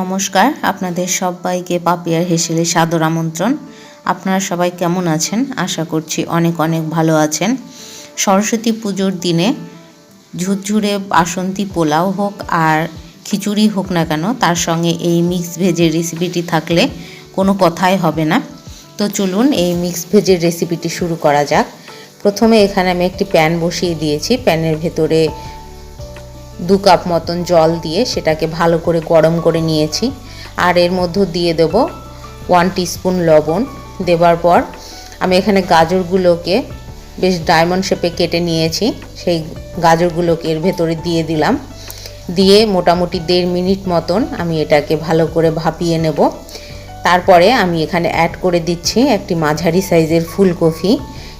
নমস্কার, আপনাদের সবাইকে পাপিয়ার হেসেলে সাদর আমন্ত্রণ। আপনারা সবাই কেমন আছেন? আশা করছি অনেক অনেক ভালো আছেন। সরস্বতী পুজোর দিনে ঝুরঝুরে বাসন্তী পোলাও হোক আর খিচুড়ি হোক না কেন, তার সঙ্গে এই মিক্স ভেজের রেসিপিটি থাকলে কোনো কথাই হবে না। তো চলুন এই মিক্স ভেজের রেসিপিটি শুরু করা যাক। প্রথমে এখানে আমি একটি প্যান বসিয়ে দিয়েছি। প্যানের ভেতরে দু কাপ মতন জল দিয়ে সেটাকে ভালো করে গরম করে নিয়েছি। আর এর মধ্যে দিয়ে দেব ওয়ান টিস্পুন লবণ। দেবার পর আমি এখানে গাজরগুলোকে বেশ ডায়মন্ড শেপে কেটে নিয়েছি। সেই গাজরগুলোকে এর ভেতরে দিয়ে দিলাম। দিয়ে মোটামুটি দেড় মিনিট মতন আমি এটাকে ভালো করে ভাপিয়ে নেব। তারপরে আমি এখানে অ্যাড করে দিচ্ছি একটি মাঝারি সাইজের ফুলকপি।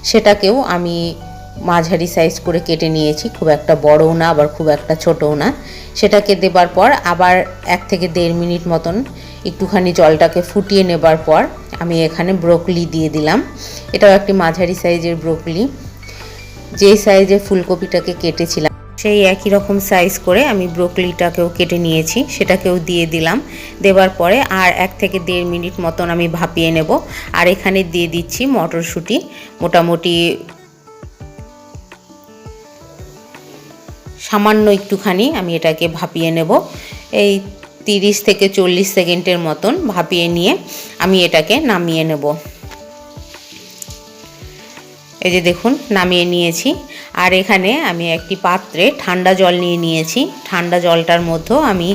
সেটাকেও আমি মাঝারি সাইজ করে কেটে নিয়েছি। খুব একটা বড়ও না, আবার খুব একটা ছোটও না। সেটাকে দেবার পর আবার এক থেকে দেড় মিনিট মতন একটুখানি জলটাকে ফুটিয়ে নেবার পর আমি এখানে ব্রোকলি দিয়ে দিলাম। এটাও একটি মাঝারি সাইজের ব্রোকলি। যেই সাইজের ফুলকপিটাকে কেটেছিলাম, সেই একই রকম সাইজ করে আমি ব্রোকলিটাকেও কেটে নিয়েছি। সেটাকেও দিয়ে দিলাম। দেবার পরে আর এক থেকে দেড় মিনিট মতন আমি ভাপিয়ে নেব। আর এখানে দিয়ে দিচ্ছি মটরশুঁটি। মোটামুটি সামান্য একটুখানি আমি এটাকে ভাপিয়ে নেব। এই তিরিশ থেকে চল্লিশ সেকেন্ডের মতন ভাপিয়ে নিয়ে আমি এটাকে নামিয়ে নেব। এই যে দেখুন, নামিয়ে নিয়েছি। আর এখানে আমি একটি পাত্রে ঠান্ডা জল নিয়ে নিয়েছি। ঠান্ডা জলটার মধ্যেও আমি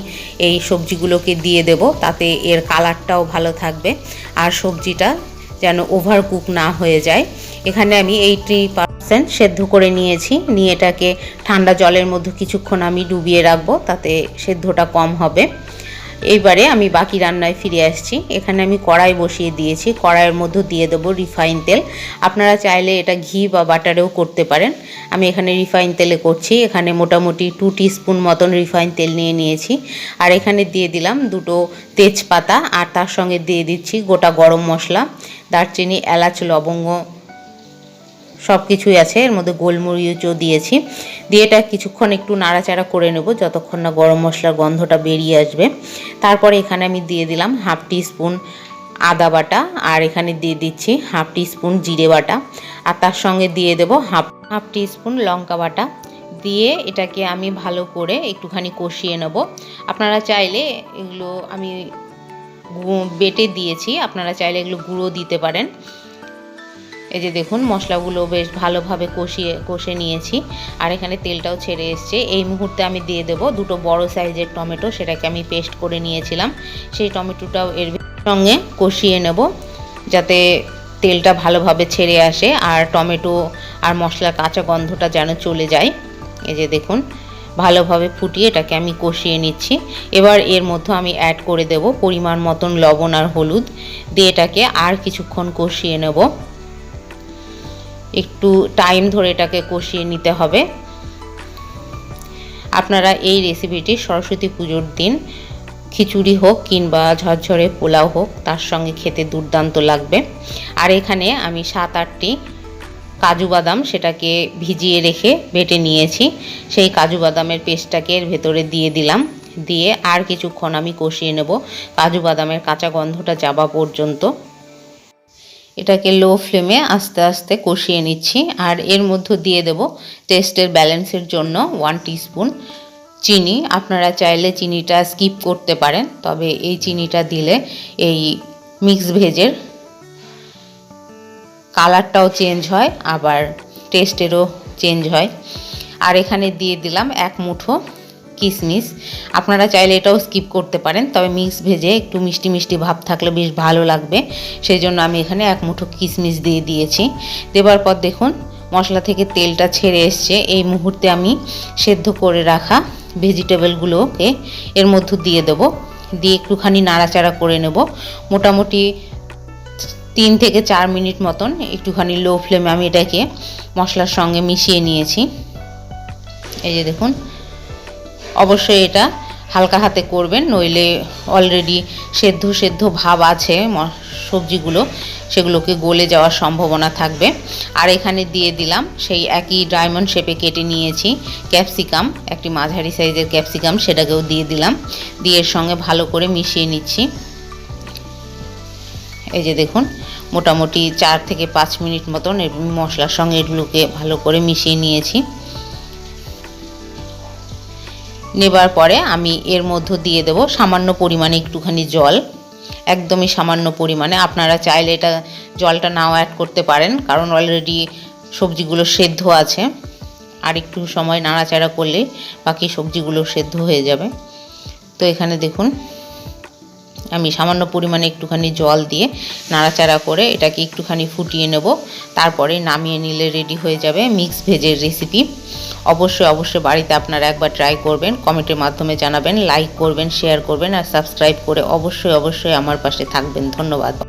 এই সবজিগুলোকে দিয়ে দেব, তাতে এর কালারটাও ভালো থাকবে। আর সবজিটা যেন ওভার কুক না হয়ে যায়। এখানে আমি এইটি পার্সেন্ট সেদ্ধ করে নিয়েছি। নিয়ে এটাকে ঠান্ডা জলের মধ্যে কিছুক্ষণ আমি ডুবিয়ে রাখব, তাতে সেদ্ধটা কম হবে। এইবারে আমি বাকি রান্নায় ফিরে আসছি। এখানে আমি কড়াই বসিয়ে দিয়েছি। কড়াইয়ের মধ্যে দিয়ে দেবো রিফাইন তেল। আপনারা চাইলে এটা ঘি বা বাটারেও করতে পারেন। আমি এখানে রিফাইন তেলে করছি। এখানে মোটামুটি টু স্পুন মতন রিফাইন তেল নিয়ে নিয়েছি। আর এখানে দিয়ে দিলাম দুটো তেজপাতা। আর তার সঙ্গে দিয়ে দিচ্ছি গোটা গরম মশলা, দারচিনি, এলাচ, লবঙ্গ সব কিছুই আছে। এর মধ্যে গোলমরিচও দিয়েছি। দিয়ে এটা কিছুক্ষণ একটু নাড়াচাড়া করে নেব, যতক্ষণ না গরম মশলার গন্ধটা বেরিয়ে আসবে। তারপরে এখানে আমি দিয়ে দিলাম হাফ টি স্পুন আদা বাটা, আর এখানে দিয়ে দিচ্ছি হাফ টি স্পুন জিরে বাটা। আর তার সঙ্গে দিয়ে দেব হাফ হাফ টি স্পুন লঙ্কা বাটা। দিয়ে এটাকে আমি ভালো করে একটুখানি কষিয়ে নেব। আপনারা চাইলে এগুলো আমি বেটে দিয়েছি, আপনারা চাইলে এগুলো গুঁড়ো দিতে পারেন। এই যে দেখুন, মশলাগুলো বেশ ভালোভাবে কষিয়ে, কষে নিয়েছি। আর এখানে তেলটাও ছেড়ে এসছে। এই মুহূর্তে আমি দিয়ে দেব দুটো বড় সাইজের টমেটো, সেটাকে আমি পেস্ট করে নিয়েছিলাম। সেই টমেটোটাও এর সঙ্গে কষিয়ে নেব, যাতে তেলটা ভালোভাবে ছেড়ে আসে আর টমেটো আর মশলার কাঁচা গন্ধটা যেন চলে যায়। এই যে দেখুন, ভালোভাবে ফুটিয়ে এটাকে আমি কষিয়ে নিচ্ছি। এবার এর মধ্যে আমি অ্যাড করে দেব পরিমাণ মতন লবণ আর হলুদ। দিয়ে এটাকে আর কিছুক্ষণ কষিয়ে নেব। একটু টাইম ধরে এটাকে কষিয়ে নিতে হবে। আপনারা এই রেসিপিটি সরস্বতী পুজোর দিন খিচুড়ি হোক কিংবা ঝরঝরে পোলাও হোক, তার সঙ্গে খেতে দুর্দান্ত লাগবে। আর এখানে আমি সাত, আটটি কাজু বাদাম সেটাকে ভিজিয়ে রেখে বেটে নিয়েছি। সেই কাজু বাদামের পেস্টটাকে এর ভেতরে দিয়ে দিলাম। দিয়ে আর কিছুক্ষণ আমি কষিয়ে নেব। কাজু বাদামের কাঁচা গন্ধটা যাওয়া পর্যন্ত। এটাকে লো ফ্লেমে আস্তে আস্তে কষিয়ে নিচ্ছি। আর এর মধ্যে দিয়ে দেব টেস্টের ব্যালেন্সের জন্য ওয়ান টিস্পুন চিনি। আপনারা চাইলে চিনিটা স্কিপ করতে পারেন, তবে এই চিনিটা দিলে এই মিক্স ভেজের কালারটাও চেঞ্জ হয়, আবার টেস্টেরও চেঞ্জ হয়। আর এখানে দিয়ে দিলাম এক মুঠো কিশমিশ আপনারা চাইলে এটাও স্কিপ করতে পারেন, তবে মিক্স ভেজে একটু মিষ্টি মিষ্টি ভাব থাকলে বেশ ভালো লাগবে। সেই জন্য আমি এখানে এক মুঠো কিশমিশ দিয়ে দিয়েছি। দেবার পর দেখুন, মশলা থেকে তেলটা ছেড়ে এসছে। এই মুহূর্তে আমি সেদ্ধ করে রাখা ভেজিটেবলগুলোকে এর মধ্যে দিয়ে দেবো। দিয়ে একটুখানি নাড়াচাড়া করে নেব। মোটামুটি তিন থেকে চার মিনিট মতন একটুখানি লো ফ্লেমে আমি এটাকে মশলার সঙ্গে মিশিয়ে নিয়েছি। এই যে দেখুন অবশ্যই এটা হালকা হাতে করবেন, নইলে অলরেডি সেদ্ধ সেদ্ধ ভাব আছে সবজিগুলো, সেগুলোকে গলে যাওয়ার সম্ভাবনা থাকবে। আর এখানে দিয়ে দিলাম সেই একই ডায়মন্ড শেপে কেটে নিয়েছি ক্যাপসিকাম একটি মাঝারি সাইজের ক্যাপসিকাম সেটাকেও দিয়ে দিলাম। দিয়ে সঙ্গে ভালো করে মিশিয়ে নিচ্ছি। এই যে দেখুন, মোটামুটি চার থেকে পাঁচ মিনিট মতন মশলার সঙ্গে এগুলোকে ভালো করে মিশিয়ে নিয়েছি। নেবার পরে আমি এর মধ্য দিয়ে দেব সামান্য পরিমাণে একটুখানি জল, একদমই সামান্য পরিমাণে। আপনারা চাইলে এটা জলটা নাও অ্যাড করতে পারেন, কারণ অলরেডি সবজিগুলো সেদ্ধ আছে। আর একটু সময় নাড়াচাড়া করলে বাকি সবজিগুলো সেদ্ধ হয়ে যাবে। তো এখানে দেখুন আমি সামান্য পরিমাণে একটুখানি জল দিয়ে নাড়াচাড়া করে এটাকে একটুখানি ফুটিয়ে নেব। তারপরে নামিয়ে নিলে রেডি হয়ে যাবে মিক্স ভেজের রেসিপি অবশ্যই অবশ্যই বাড়িতে আপনারা একবার ট্রাই করবেন কমেন্টের মাধ্যমে জানাবেন লাইক করবেন শেয়ার করবেন আর সাবস্ক্রাইব করে অবশ্যই অবশ্যই আমার পাশে থাকবেন। ধন্যবাদ।